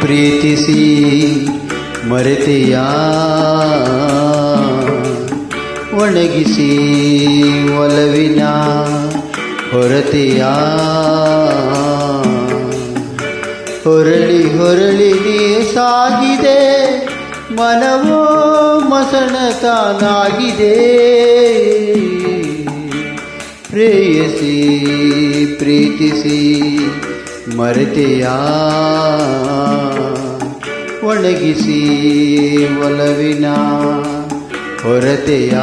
ಪ್ರೀತಿಸಿ ಮರೆತೆಯ? ಒಣಗಿಸಿ ಒಲವಿನ ಹೊರತೆಯ? ಹೊರಳಿ ಹೊರಳಿ ನೀ ಸಾಗಿದೆ ಮನವೋ ಮಸಣತಾನಾಗಿದೆ. ಪ್ರೇಯಸಿ ಪ್ರೀತಿಸಿ ಮರೆತೆಯ ಒಣಗಿಸಿ ಒಲವಿನ ಹೊರತೆಯ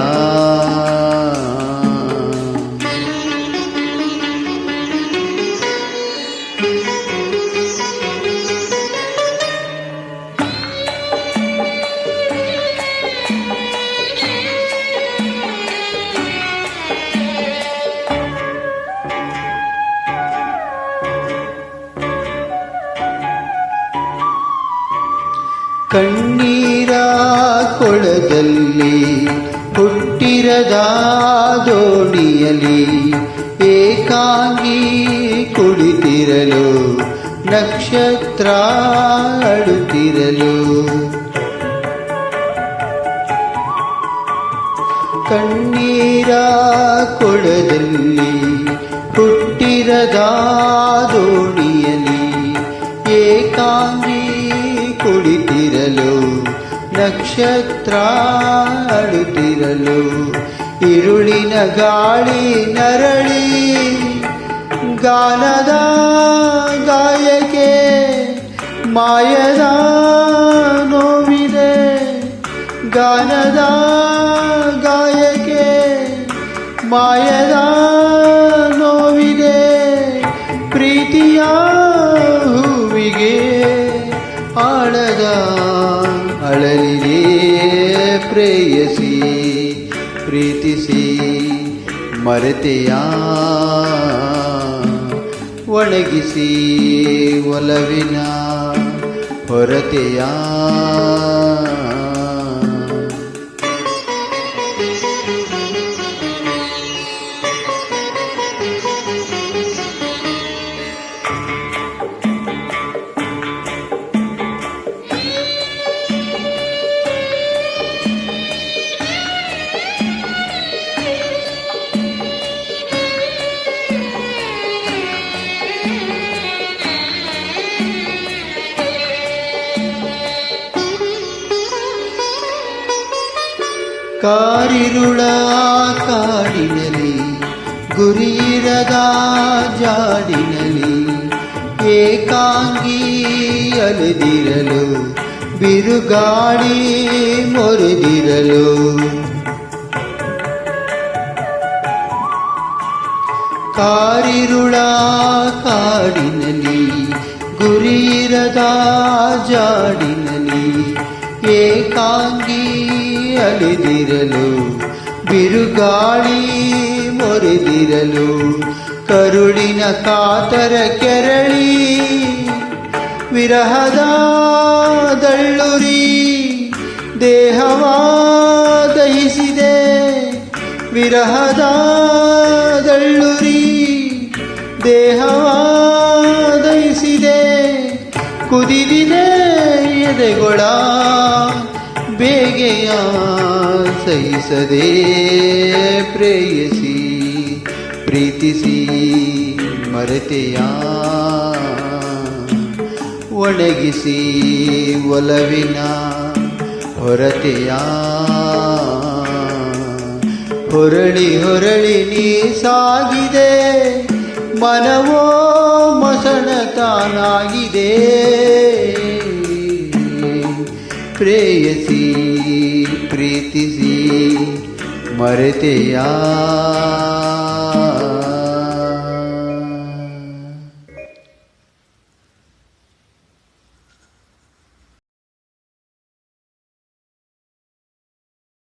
ಕಣ್ಣೀರ ಕೊಳದಲ್ಲಿ ಹುಟ್ಟಿರದ ದೋಣಿಯಲಿ ಏಕಾಂಗಿ ಕುಳಿತಿರಲು ನಕ್ಷತ್ರ ಅಳುತ್ತಿರಲು. ಕಣ್ಣೀರ ಕೊಳದಲ್ಲಿ ಹುಟ್ಟಿರದ ದೋಣಿಯಲಿ ಏಕಾಂಗಿ ಕುಳಿತಿರಲು ನಕ್ಷತ್ರ ಅಳುತ್ತಿರಲು ಇರುಳಿನ ಗಾಳಿ ನರಳಿ ಗಾನದ ಗಾಯಕೆ ಮಾಯದ ನೋವಿದೆ ಗಾನದ ಗಾಯಕೆ ಮಾಯದ ಪ್ರೀತಿಸಿ ಮರೆತೆಯ ಒಣಗಿಸಿ ಒಲವಿನ ಹೊರತೆಯ ಕಾರಿರುಳ ಕಾಡಿನಲಿ ಗುರಿರದ ಜಾಡಿನಲಿ ಏಕಾಂಗಿ ಅಲೆದಿರಲು ಬಿರುಗಾಳಿ ಮೊರೆದಿರಲು. ಕಾರಿರುಳ ಕಾಡಿನಲಿ ಗುರಿಯಿರದ ಜಾಡಿನಲಿ ಏಕಾಂಗಿ ಅಲೆದಿರಲು ಬಿರುಗಾಳಿ ಮೊರೆದಿರಲು, ಕರುಳಿನ ಕಾತರ ಕೆರಳಿ ವಿರಹದ ದಳ್ಳುರಿ ದೇಹವ ದಹಿಸಿದೆ ವಿರಹದ ದಳ್ಳುರಿ ದೇಹವ ದಹಿಸಿದೆ ಕುದಿದಿದೆ ಎದೆಗೊಳ ಬೇಗೆಯ ಸಹಿಸದೆ ಪ್ರೇಯಸಿ ಪ್ರೀತಿಸಿ ಮರೆತೆಯ ಒಣಗಿಸಿ ಒಲವಿನ ಹೊರತೆಯ. ಹೊರಳಿ ಹೊರಳಿ ನೀ ಸಾಗಿದೆ ಮನವೋ ಮಸಣತಾನಾಗಿದೆ. ಪ್ರೇಯಸಿ ಪ್ರೀತಿಸಿ ಮರೆತೆಯ